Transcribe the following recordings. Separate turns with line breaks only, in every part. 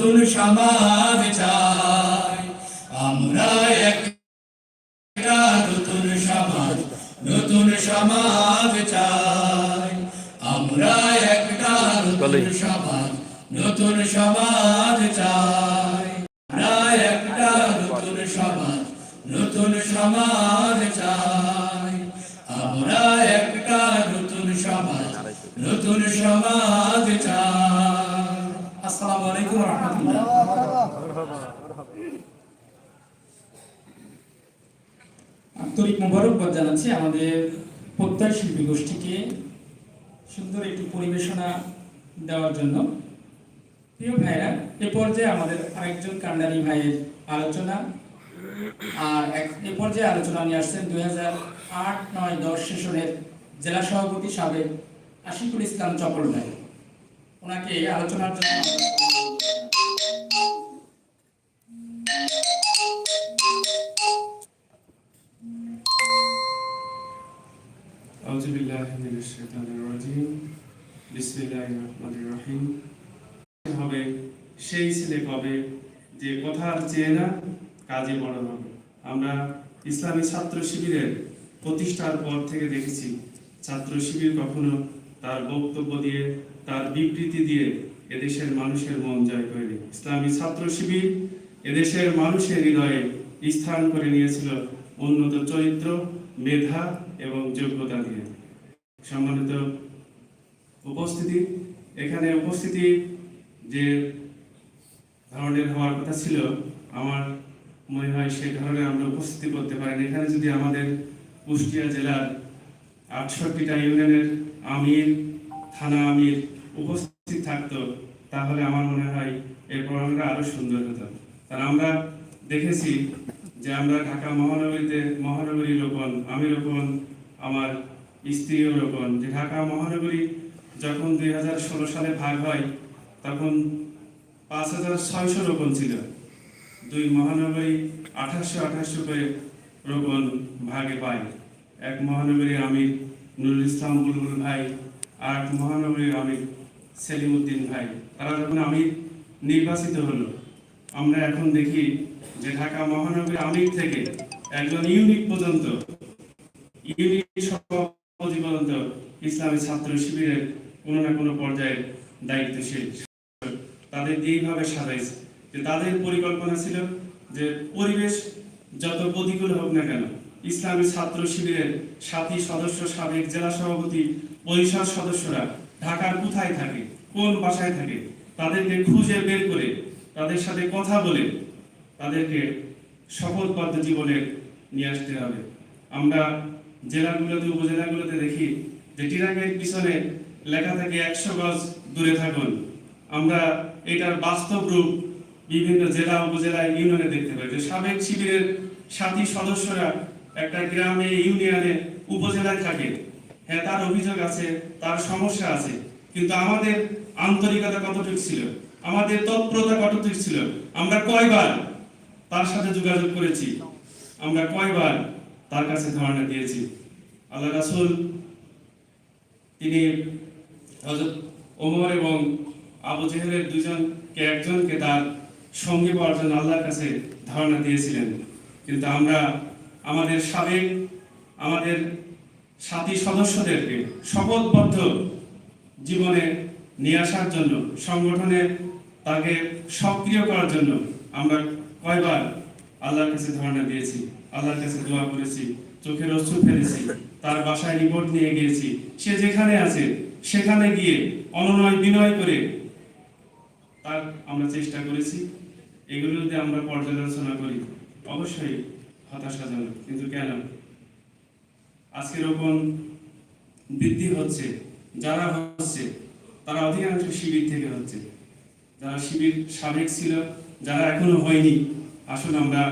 নতুন সমাজ চাই আমরা একটা নতুন সমাজ নতুন সমাজ চাই আমরা একটা নতুন সমাজ নতুন সমাজ চাই আমরা একটা নতুন সমাজ নতুন সমাজ।
আন্তরিক মোবারকবাদ জানাচ্ছি আমাদের প্রত্যয় শিল্পী গোষ্ঠীকে সুন্দর একটি পরিবেশনা দেওয়ার জন্য। প্রিয় ভাইরা এ পর্যায়ে আমাদের আরেকজন কান্ডারি ভাইয়ের আলোচনা। আর এ পর্যায়ে আলোচনা নিয়ে আসছেন দুই হাজার আট, নয়, দশ সেশনের জেলা সভাপতি সাবেক আশিকুল ইসলাম চপল ভাই। ওনাকে আলোচনার জন্য
أعوذ بالله من الشيطان الرجيم بسم الله الرحمن الرحيم হবে সেই ছেলে কবে যে কথার চেয়ে না কাজে বড় হবে আমরা ইসলামী ছাত্র শিবিরের প্রতিষ্ঠার পর থেকে দেখেছি ছাত্র শিবির কখনো তার বক্তব্য দিয়ে তার বিবৃতি দিয়ে এদেশের মানুষের মন জয় করেনি ইসলামী ছাত্র শিবির এদেশের মানুষের হৃদয়ে স্থান করে নিয়েছিল উন্নত চরিত্র মেধা এবং যোগ্যতা দিয়ে। সম্মানিত উপস্থিতি, এখানে উপস্থিতি যে ধরনের হওয়ার কথা ছিল, আমার মনে হয় সেই ধরনের আমরা উপস্থিতি করতে পারিনি। এখানে যদি আমাদের কুষ্টিয়া জেলার আটষট্টিটা ইউনিয়নের আমির, থানা আমির উপস্থিত থাকতো, তাহলে আমার মনে হয় এই প্রোগ্রামটা আরও সুন্দর হতো কারণ আমরা দেখেছি যে আমরা ঢাকা মহানগরীতে মহানগরী রোপণ, আমি রোপণ, আমার স্ত্রীও রোপণ। যে ঢাকা মহানগরী যখন দুই হাজার ষোলো সালে ভাগ হয়, তখন পাঁচ হাজার ছয়শো রোপণ ছিল। দুই মহানগরী আঠাশশো আঠাশশো করে রোপণ ভাগে পায়। এক মহানগরী আমির নুরুল ইসলাম বুলবুল ভাই আর এক মহানগরীর আমির সেলিম উদ্দিন ভাই। তারা যখন আমির নির্বাচিত হলো, আমরা এখন দেখি যে ঢাকা মহানগরী আমির থেকে একজন ইউনিট পর্যন্ত ইউনিট পর্যন্ত ইসলামী ছাত্র শিবিরের না কোনো পর্যায়ে দায়িত্বশীল। তাদের এইভাবে সাজাইছে যে তাদের পরিকল্পনা ছিল যে পরিবেশ যত প্রতিকূল হোক না কেন, ইসলামী ছাত্র শিবিরের সাথী সদস্য সাবেক জেলা সভাপতি, পরিষদ সদস্যরা ঢাকার কোথায় থাকে, কোন বাসায় থাকে, তাদেরকে খুঁজে বের করে তাদের সাথে কথা বলে তাদেরকে শপথবদ্ধ জীবনে নিয়ে আসতে হবে। আমরা জেলাগুলোতে, উপজেলাগুলোতে দেখি যে টিরাগের পিছনে লেখা থাকে, একশো গজ দূরে থাকুন। আমরা এটার বাস্তব রূপ বিভিন্ন জেলা, উপজেলা, ইউনিয়নে দেখতে পাই। যে সাবেক শিবিরের সাথী সদস্যরা একটা গ্রামে, ইউনিয়নে, উপজেলায় থাকে। হ্যাঁ তার অভিযোগ আছে, তার সমস্যা আছে, কিন্তু আমাদের আন্তরিকতা কতটুকু ছিল? আমাদের তৎপরতা কতটুকু ছিল? আমরা কয়বার তার সাথে যোগাযোগ করেছি। আমরা কয়বার তার কাছে ধারণা দিয়েছি। আল্লাহ রাসুল তিনি ওমর এবং আবু জেহেলের দুজনকে, একজনকে তার সঙ্গী পাওয়ার জন্য আল্লাহর কাছে ধারণা দিয়েছিলেন। কিন্তু আমরা আমাদের সাবেক, আমাদের সাথী সদস্যদেরকে শপথবদ্ধ জীবনে নিয়ে আসার জন্য, সংগঠনে তাকে সক্রিয় করার জন্য আমরা কয়বার আল্লাহর কাছে ধারণা দিয়েছি, আল্লাহর কাছে দোয়া করেছি, চোখের অশ্রু ফেলেছি, তার বাসায় রিপোর্ট নিয়ে গিয়েছি। সে যেখানে আছে, সেখানে গিয়ে অনুনয় বিনয় করে তার আমরা চেষ্টা করেছি। এগুলো যদি আমরা পর্যালোচনা করি, অবশ্যই হতাশাজনক কিন্তু কেন? আজকে রকম বৃদ্ধি হচ্ছে, যারা হচ্ছে, তারা অধিকাংশ শিবির থেকে হচ্ছে। যারা শিবির সাবেক ছিল, যারা এখনও হয়নি আসুন আমরা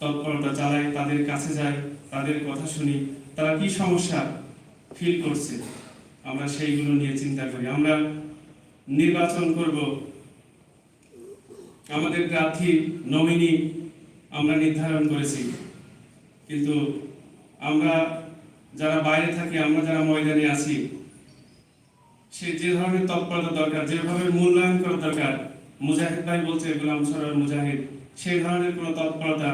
তৎপরতা চালাই, তাদের কাছে যাই, তাদের কথা শুনি, তারা কি সমস্যা ফিল করছে? আমরা সেইগুলো নিয়ে চিন্তা করি। আমরা নির্বাচন করব। আমাদের প্রার্থী নমিনি আমরা নির্ধারণ করেছি। কিন্তু আমরা যারা বাইরে থাকি, আমরা যারা ময়দানে আছি, সে যে ধরনের তৎপরতা দরকার যেভাবে মূল্যায়ন করা দরকার, মুজাহিদ ভাই বলছে, গোলাম সরার মুজাহিদ সেই ধরনের কোনো তৎপরতা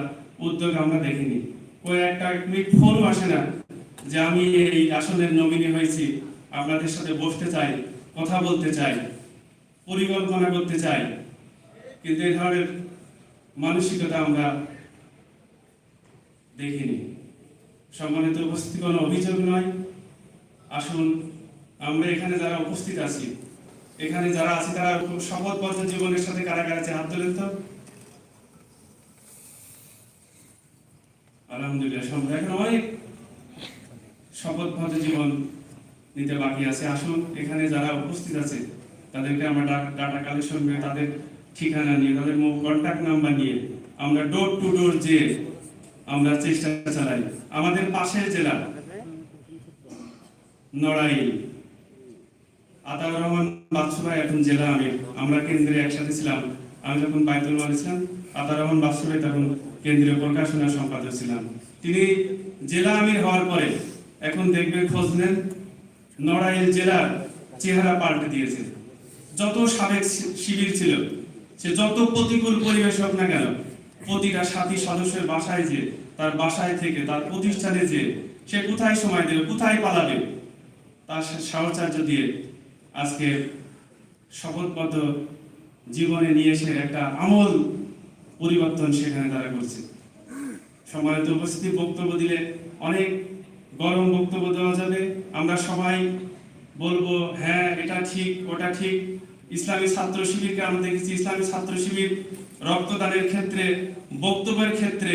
উদ্যোগ আমরা দেখিনি। কয়েকটা মিনিট ফোনও আসে না, যে আমি এই আসনের নমিনি হয়েছি, আপনাদের সাথে বসতে চাই, কথা বলতে চাই, পরিকল্পনা করতে চাই। কিন্তু এই ধরনের মানসিকতা আমরা দেখিনি। সম্মানিত উপস্থিতি কোনো অভিযোগ নয়। আসুন, আমরা এখানে যারা উপস্থিত আছি, এখানে যারা আছি, তারা শপথবদ্ধ জীবনের সাথে কারা কারা আছে হাত তোলেন তো। আলহামদুলিল্লাহ এখন অনেক শপথবদ্ধ জীবন নিতে বাকি আছে। আসুন, এখানে যারা উপস্থিত আছে, তাদেরকে আমরা ডাটা কালেকশন করে তাদের ঠিকানা নিয়ে, তাদের কন্ট্যাক্ট নাম্বার নিয়ে আমরা ডোর টু ডোর যে আমরা চেষ্টা চালাই। আমাদের পাশের জেলা নড়াইল। আতাউর রহমান বাদশু এখন জেলা আমি আমরা কেন্দ্রে একসাথে ছিলাম। আমি যখন বাইতুল মাল ছিলাম আতাউর রহমান বাদশু তখন কেন্দ্রীয় প্রকাশনা সম্পাদক ছিলাম। তিনি জেলা আমির হওয়ার পরে এখন দেখবেন খোঁজ নেন, নড়াইল জেলার চেহারা পাল্টে দিয়েছে। যত সাবেক শিবির ছিল, সে যত প্রতিকূল পরিবেশ হোক না কেন, প্রতিটা সাথী সদস্যের বাসায় যে, তার বাসায় থেকে তার প্রতিষ্ঠানে যে, সে কোথায় সময় দেবে, কোথায় পালাবে, তার সাহচার্য দিয়ে আজকে শপথবদ্ধ জীবনে নিয়ে এসে একটা আমল পরিবর্তন সেখানে তারা করছে। সম্মানিত উপস্থিতি, বক্তব্য দিলে অনেক গরম বক্তব্য দেওয়া যাবে। আমরা সবাই বলব হ্যাঁ এটা ঠিক, ওটা ঠিক। ইসলামী ছাত্র শিবিরকে আমরা দেখেছি, ইসলামী ছাত্র শিবির রক্তদানের ক্ষেত্রে, বক্তব্যের ক্ষেত্রে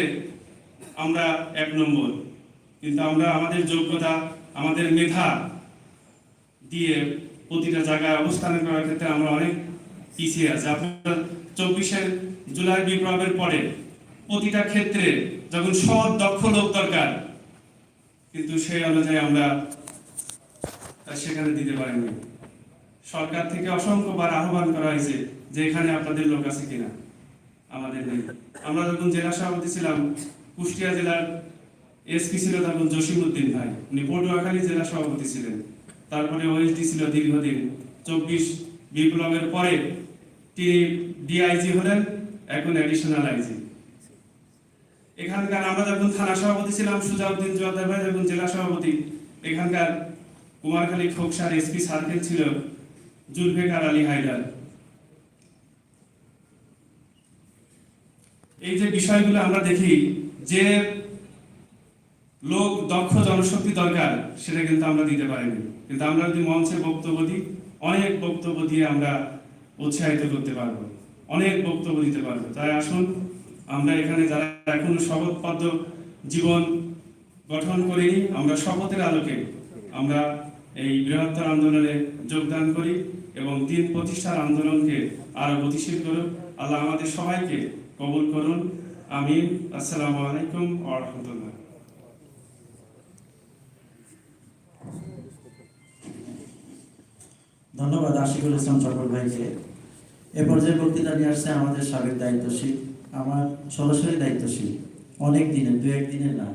আমরা এক নম্বর। কিন্তু আমরা আমাদের যোগ্যতা, আমাদের মেধা দিয়ে প্রতিটা জায়গায় অবস্থান করার ক্ষেত্রে আমরা অনেক পিছিয়ে আছি। আপনার চব্বিশের জুলাই বিপ্লবের পরে প্রতিটা ক্ষেত্রে যখন সৎ, দক্ষ লোক দরকার, কিন্তু সেই অনুযায়ী আমরা সেখানে দিতে পারিনি। সরকার থেকে অসংখ্যবার আহ্বান করা হয়েছে যে এখানে আপনাদের লোক আছে কিনা। আমাদের নেই। আমরা যখন জেলা সভাপতি ছিলাম, কুষ্টিয়া জেলার এসপি ছিল তখন জসিম উদ্দিন ভাই। উনি পটুয়াখালী জেলা সভাপতি ছিলেন। তারপরে ওএসডি ছিল দীর্ঘদিন। চব্বিশ বিপ্লবের পরে তিনি ডিআইজি হলেন। এখন অ্যাডিশনাল আইজি এখানকার আমরা যখন থানা সভাপতি ছিলাম, সুজাউদ্দিন জোয়ারদার ভাই যখন জেলা সভাপতি, এখানকার কুমারখালী খোকসার এসপি সার্কেল ছিল জুলফিকার আলী হায়দার। এই যে বিষয়গুলো আমরা দেখি, যে লোক দক্ষ জনশক্তি দরকার, সেটা কিন্তু আমরা দিতে পারিনি। কিন্তু আমরা যদি মঞ্চে বক্তব্য দিই, অনেক বক্তব্য দিয়ে আমরা উৎসাহিত করতে পারব। অনেক বক্তব্য দিতে পারব। তাই আসুন, আমরা এখানে যারা এখনও শপথবদ্ধ জীবন গঠন করিনি, আমরা শপথের আলোকে আমরা এই বৃহত্তর আন্দোলনে যোগদান করি এবং দিন প্রতিষ্ঠার আন্দোলনকে আরও গতিশীল করুক। আল্লাহ আমাদের সবাইকে কবুল করুন। আমিন। আসসালামু আলাইকুম ওয়া রাহমাতুল্লাহ।
ধন্যবাদ আশিকুল ইসলাম চকর ভাইকে। এ পর্যায়ে বক্তৃতা নিয়ে আসছে আমাদের সাবেক দায়িত্বশীল, আমার সরাসরি দায়িত্বশীল, অনেক দিনের দু একদিনের না,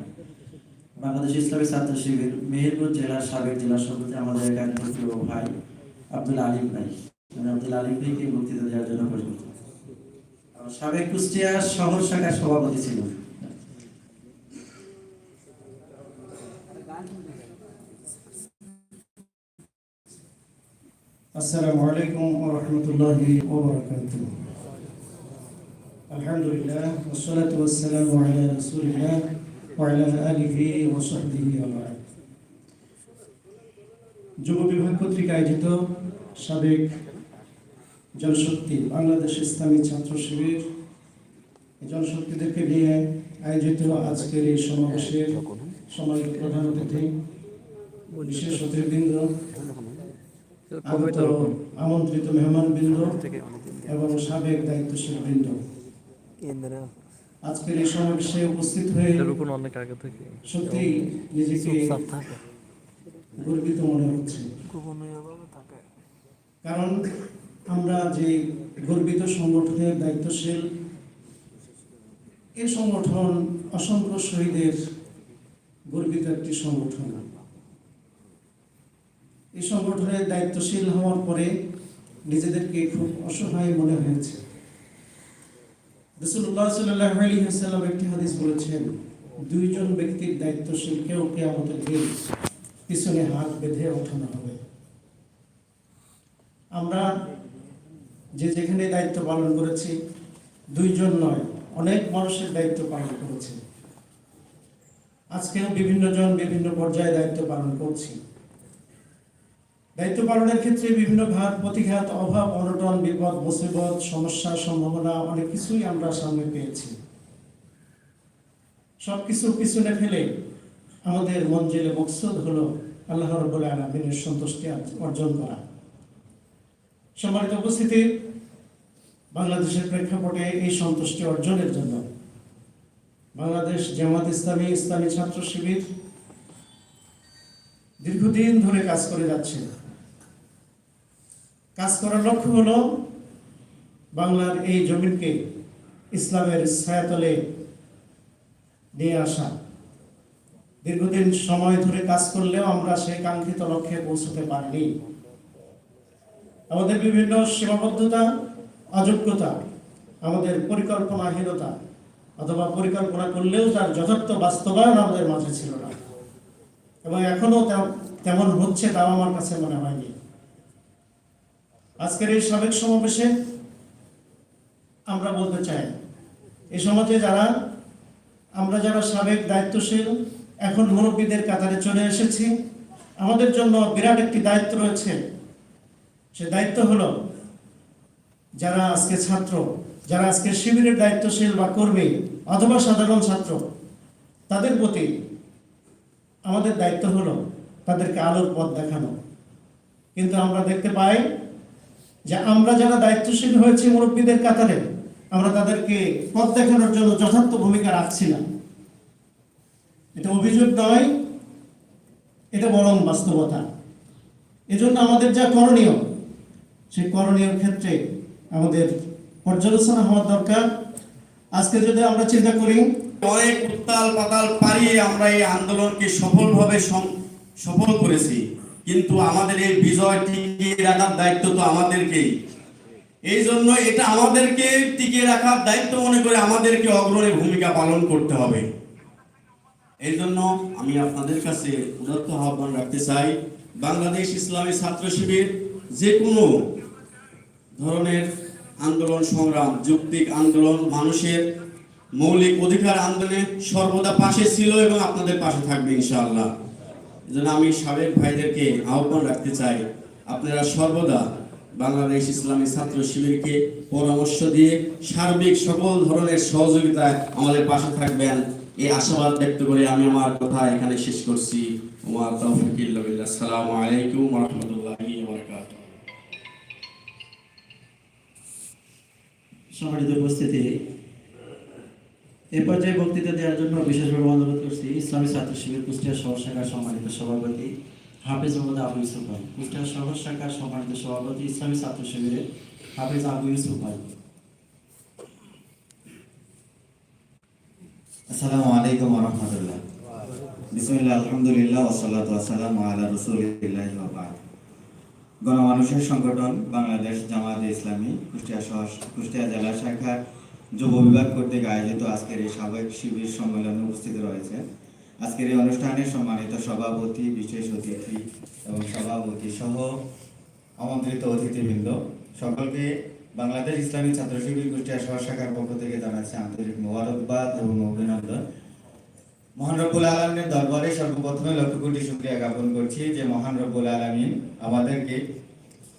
বাংলাদেশ ইসলামী ছাত্র শিবির, মেহেরপুর জেলার সাবেক জেলা সভাপতি আমাদের এক একজন প্রিয় ভাই আব্দুল আলিম ভাই। মানে আব্দুল আলিম ভাইকে বক্তৃতা দেওয়ার জন্য পরিচিত। সাবেক কুষ্টিয়া শহর শাখার সভাপতি ছিল
السلام عليكم ورحمة الله وبركاته الحمد لله والصلاة والسلام على رسول الله وعلى آله وصحبه وبعد যুব বিভাগ কর্তৃক আয়োজিত সাবেক জনশক্তি বাংলাদেশ ইসলামী ছাত্র শিবির এই জনশক্তিদেরকে নিয়ে আয়োজিত আজকের এই সমাবেশের সম্মানিত প্রধান অতিথি বিশেষ অতিথিবৃন্দ আগত আমন্ত্রিত এবং সাবেক দায়িত্বশীল বৃন্দ আজকের এই সমাবেশে উপস্থিত হয়ে
অনেক আগে থেকে।
সত্যি নিজেকে গর্বিত মনে হচ্ছে। কারণ আমরা যে গর্বিত সংগঠনের দায়িত্বশীল এই সংগঠন অসংখ্য শহীদের গর্বিত একটি সংগঠন। এই সংগঠনের দায়িত্বশীল হওয়ার পরে নিজেদেরকে খুব অসহায় মনে হয়েছে। একটি হাদিস বলেছেন, দুইজন ব্যক্তির দায়িত্বশীল কেউ দিন পিছনে হাত বেঁধে ওঠানো হবে। আমরা যে যেখানে দায়িত্ব পালন করেছি, দুইজন নয়, অনেক মানুষের দায়িত্ব পালন করেছি। আজকেও বিভিন্ন জন বিভিন্ন পর্যায়ে দায়িত্ব পালন করছি। দায়িত্ব পালনের ক্ষেত্রে বিভিন্ন ঘাত, প্রতিঘাত, অভাব, অনটন, বিপদ, মুসিবত, সমস্যা, সম্ভাবনা, অনেক কিছুই আমরা সামনে পেয়েছি। সবকিছু পিছনে ফেলে আমাদের মঞ্জিলে মকসুদ হলো আল্লাহ রব্বুল আলমিনের সন্তুষ্টি অর্জন করা। সম্মানিত উপস্থিতি, বাংলাদেশের প্রেক্ষাপটে এই সন্তুষ্টি অর্জনের জন্য বাংলাদেশ জামাত ইসলামী ইসলামী ছাত্র শিবির দীর্ঘদিন ধরে কাজ করে যাচ্ছে। কাজ করার লক্ষ্য হলো বাংলার এই জমিনকে ইসলামের ছায়াতলে নিয়ে আসা। দীর্ঘদিন সময় ধরে কাজ করলেও আমরা সেই কাঙ্ক্ষিত লক্ষ্যে পৌঁছতে পারিনি। আমাদের বিভিন্ন সীমাবদ্ধতা, অযোগ্যতা, আমাদের পরিকল্পনাহীনতা অথবা পরিকল্পনা করলেও তার যথার্থ বাস্তবায়ন আমাদের মাঝে ছিল না। এবং এখনও তেমন হচ্ছে তাও আমার কাছে মনে হয়নি। আজকের এই সাবেক সমাবেশে আমরা বলতে চাই এই সমাজে যারা, আমরা যারা সাবেক দায়িত্বশীল, এখন মুরব্বীদের কাতারে চলে এসেছি, আমাদের জন্য বিরাট একটি দায়িত্ব রয়েছে। সে দায়িত্ব হলো যারা আজকে ছাত্র, যারা আজকে শিবিরের দায়িত্বশীল বা কর্মী অথবা সাধারণ ছাত্র, তাদের প্রতি আমাদের দায়িত্ব হলো তাদেরকে আলোর পথ দেখানো। কিন্তু আমরা দেখতে পাই যে আমরা যারা দায়িত্বশীল হয়েছি মুরব্বীদের কাতারে, আমরা তাদেরকে পথ দেখানোর জন্য যথার্থ ভূমিকা রাখছি না এটা অভিযোগ নয়, এটা বরং বাস্তবতা। এজন্য আমাদের যা করণীয়, সেই করণীয় ক্ষেত্রে আমাদের পর্যালোচনা হওয়ার দরকার। আজকে যদি আমরা চিন্তা করি,
অনেক উত্তাল পাতাল পারিয়ে আমরা এই আন্দোলনকে সফলভাবে সফল করেছি। কিন্তু আমাদের এই বিজয় টিকিয়ে রাখার দায়িত্ব তো আমাদেরকেই। এই জন্য এটা আমাদেরকে টিকিয়ে রাখার দায়িত্ব মনে করে আমাদেরকে অগ্রণী ভূমিকা পালন করতে হবে। এই জন্য আমি আপনাদের কাছে উদাত্ত আহ্বান রাখতে চাই, বাংলাদেশ ইসলামী ছাত্র শিবির যে কোনো ধরনের আন্দোলন, সংগ্রাম, যৌক্তিক আন্দোলন, মানুষের মৌলিক অধিকার আন্দোলনে সর্বদা পাশে ছিল এবং আপনাদের পাশে থাকবে ইনশাআল্লাহ। এজন্য আমি সাবেক ভাইদেরকে আহ্বান রাখতে চাই। আপনারা সর্বদা বাংলাদেশ ইসলামী ছাত্র শিবিরকে পরামর্শ দিয়ে সার্বিক সকল ধরনের সহযোগিতায় আমাদের পাশে থাকবেন। এই আশাবাদ ব্যক্ত করে আমি আমার কথা এখানে শেষ করছি। ওমা তৌফিক ইল্লা বিল্লাহ। আসসালামু আলাইকুম রাহমাতুল্লাহি
সম্মানিত উপস্থিতি এ পর্যায়ে বক্তৃতা দেওয়ার জন্য বিশেষভাবে অনুরোধ করছি, ইসলামী ছাত্র শিবির কুষ্টিয়া শহর শাখার সম্মানিত সভাপতি হাফিজ মোহাম্মদ আবু ইউসুফ ভাই। কুষ্টিয়া শহর শাখার সম্মানিত সভাপতি, ইসলামী ছাত্র শিবিরের হাফিজ আবু ইউসুফ ভাই।
আসসালামু আলাইকুম রহমতুল্লাহ। বিসমিল্লাহ, আলহামদুলিল্লাহ ওসাল্লাত ওয়াসালাম আলা রসুলিল্লাহ গণমানুষের সংগঠন বাংলাদেশ জামায়াতে ইসলামী কুষ্টিয়া শহর কুষ্টিয়া জেলা শাখার যুব বিভাগ কর্তৃক আয়োজিত আজকের এই সাবেক শিবির সম্মেলনে উপস্থিত রয়েছে। আজকের এই অনুষ্ঠানে সম্মানিত সভাপতি, বিশেষ অতিথি এবং সভাপতি সহ আমন্ত্রিত অতিথিবৃন্দ, সকলকে বাংলাদেশ ইসলামী ছাত্র শিবির কুষ্টিয়া শহর শাখার পক্ষ থেকে জানাচ্ছে আন্তরিক মোবারকবাদ এবং অভিনন্দন। মহান রব্বুল আলমের দরবারে সর্বপ্রথমে লক্ষ কোটি শুক্রিয়া জ্ঞাপন করছি যে মহান রব্বুল আলমিন আমাদেরকে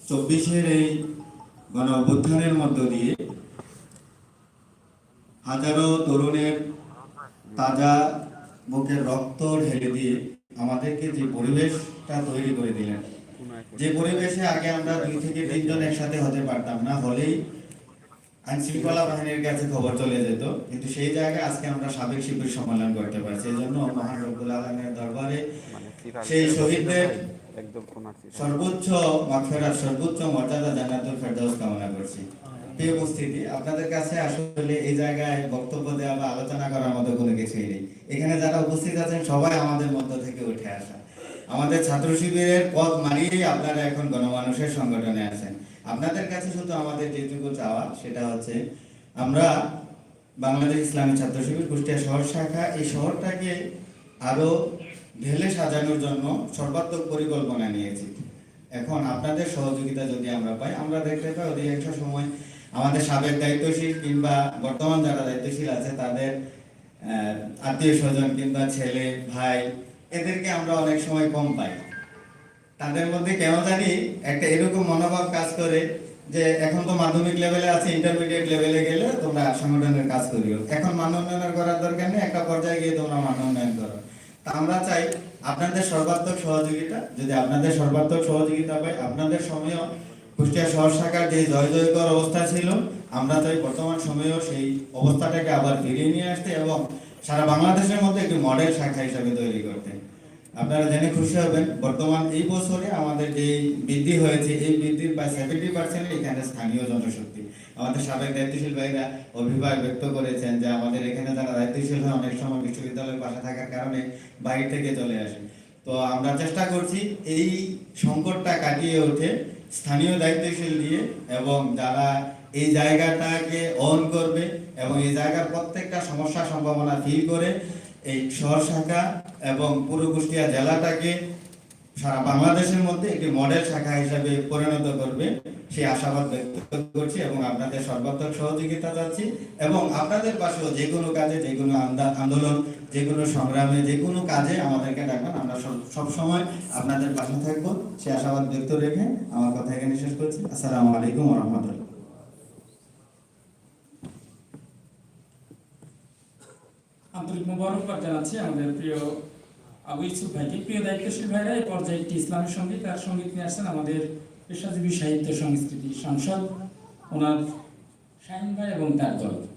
চব্বিশের এই গণ অভ্যুত্থানের মধ্য দিয়ে হাজারো তরুণের তাজা বুকের রক্ত ঢেলে দিয়ে আমাদেরকে যে পরিবেশটা তৈরি করে দিলেন। যে পরিবেশে আগে আমরা দুই থেকে তিনজন একসাথে হতে পারতাম না হলেই আইন শৃঙ্খলা বাহিনীর কাছে খবর চলে যেত। কিন্তু সেই জায়গায় আজকে আমরা সাবেক শিবির সম্মেলন করতে পারছি। এই জন্য মহান রব্বুল আলমের দরবারে সেই শহীদদের সর্বোচ্চ মাগফিরাত সর্বোচ্চ মর্যাদা জান্নাতুল ফেরদাউস কামনা করছি। আপনারা এখন গণমানুষের সংগঠনে আছেন। আপনাদের কাছে শুধু আমাদের যেটুকু চাওয়া, সেটা হচ্ছে আমরা বাংলাদেশ ইসলামী ছাত্র শিবির কুষ্টিয়া শহর শাখা, এই শহরটাকে আরও ঢেলে সাজানোর জন্য সর্বাত্মক পরিকল্পনা নিয়েছি। এখন আপনাদের সহযোগিতা যদি আমরা পাই, আমরা দেখতে পাই অধিকাংশ সময় আমাদের সাবেক দায়িত্বশীল কিংবা বর্তমান যারা দায়িত্বশীল আছে, তাদের আত্মীয় স্বজন কিংবা ছেলে, ভাই, এদেরকে আমরা অনেক সময় কম পাই। তাদের মধ্যে কেন জানি একটা এরকম মনোভাব কাজ করে যে এখন তো মাধ্যমিক লেভেলে আছে ইন্টারমিডিয়েট লেভেলে গেলে তোমরা সংগঠনের কাজ করিও। এখন মান উন্নয়নের করার দরকার নেই, একটা পর্যায়ে গিয়ে তোমরা মান উন্নয়ন করো। তা আমরা চাই আপনাদের সর্বাত্মক সহযোগিতা, যদি আপনাদের সর্বাত্মক সহযোগিতা পাই, আপনাদের সময়ও কুষ্টিয়া শহর শাখার যে জয় জয়কর অবস্থা ছিল, আমরা চাই বর্তমান সময়েও সেই অবস্থাটাকে আবার ফিরিয়ে নিয়ে আসতে এবং সারা বাংলাদেশের মধ্যে একটি মডেল শাখা হিসাবে তৈরি করতে। আপনারা জেনে খুশি হবেন, বর্তমান এই বছরে আমাদের যে বৃদ্ধি হয়েছে, এই বৃদ্ধির প্রায় সেভেন্টি পার্সেন্ট এখানে স্থানীয় জনশক্তি। আমাদের সাবেক দায়িত্বশীল ভাইরা অভিপ্রায় ব্যক্ত করেছেন যে আমাদের এখানে যারা দায়িত্বশীল হয়, অনেক সময় বিশ্ববিদ্যালয়ের পাশে থাকার কারণে বাইরে থেকে চলে আসে। তো আমরা চেষ্টা করছি এই সংকটটা কাটিয়ে উঠে স্থানীয় দায়িত্বশীল দিয়ে এবং যারা এই জায়গাটাকে অন করবে এবং এই জায়গার প্রত্যেকটা সমস্যা সম্ভাবনা ফিল করে এই শহর শাখা এবং পুরো কুষ্টিয়া জেলাটাকে সারা বাংলাদেশের মধ্যে একটি মডেল শাখা হিসাবে পরিণত করবে, সেই আশাবাদ ব্যক্ত করছি এবং আপনাদের সর্বাত্মক সহযোগিতা চাচ্ছি এবং আপনাদের পাশেও যে কোনো কাজে যে কোনো আন্দা- আন্দোলন যে কোনো সংগ্রামে যে কোনো কাজে আমাদেরকে ডাকবেন। আমরা সব- সবসময় আপনাদের পাশে থাকব। সে আশাবাদ ব্যক্ত রেখে আমার কথা এখানে শেষ করছি। আসসালামু আলাইকুম রহমতুল্লাহ
আন্তরিক মোবারকবাদ জানাচ্ছি আমাদের প্রিয় আবু ইসুফ ভাইকে। প্রিয় দায়িত্বশীল ভাইরা, এই পর্যায়ে একটি ইসলামী সংগীত আর সংগীত নিয়ে আসছেন আমাদের পেশাজীবী সাহিত্য সংস্কৃতি সংসদ ওনার শাহিন ভাই এবং তার দল।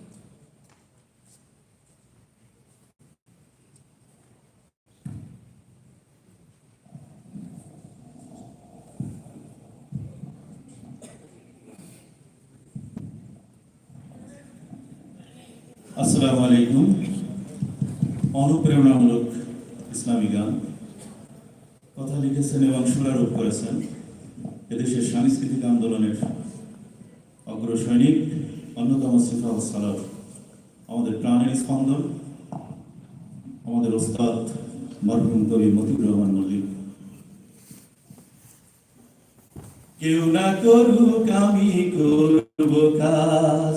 আসসালামু আলাইকুম। অনুপ্রেরণামূলক ইসলামী গান। কথা লিখেছেন এবং সুরারোপ করেছেন এদেশের সাংস্কৃতিক আন্দোলনের অগ্রসৈনিক, অন্যতম সিফা সালাফ আমাদের প্রাণের স্পন্দন, আমাদের ওস্তাদ মরহুম কবি মতিউর রহমান মল্লিক। কেউ না করুক, আমি করব কাজ।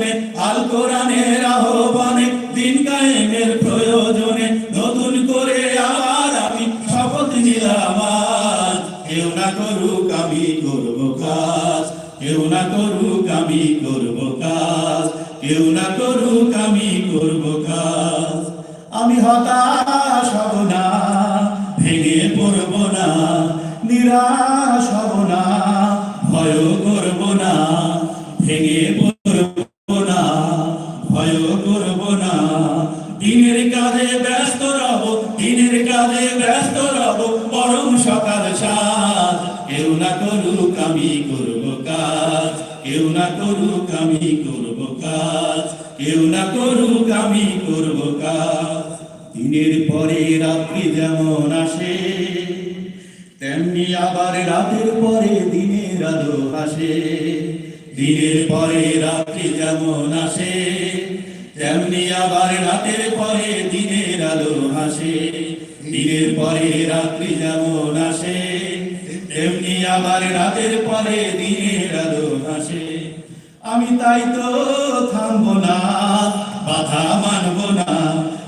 আমি আসে দিনের পরে রাত্রি যেমন আসে, তেমনি আবার রাতের পরে দিনের আলো আসে দিনের পরে রাত্রি যেমন আসে, তেমনি আবার রাতের পরে দিনের আলো আসে আমি তাই তো থামবো না, বাধা মানব না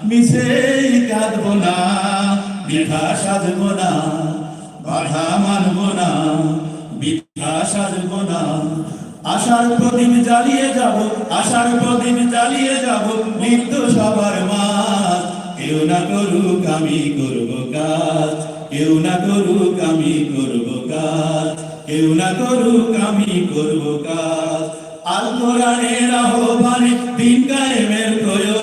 মিশেই কাঁদবো না বৃথা সাজবো না, বাধা মানবো না। বৃথা সাজবো না আশার প্রদীপ জ্বালিয়ে যাব আশার প্রদীপ জ্বালিয়ে যাব মৃত্যু সবার মাঝ। কেউ না করুক আমি করব কাজ, কেউ না করুক আমি করব কাজ, কেউ না করুক আমি করব কাজ। আল আহ্বানে দিন কায়েমের প্রয়োজনে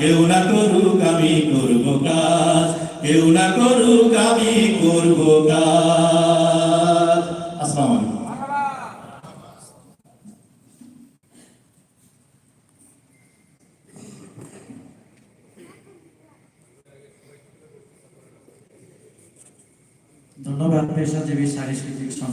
কেউ না করুক আমি করব কাজ, কেউ না করুক আমি করব কাজ। আসসালামু
ধন্যবাদ, পেশাজীবী সাংস্কৃতিক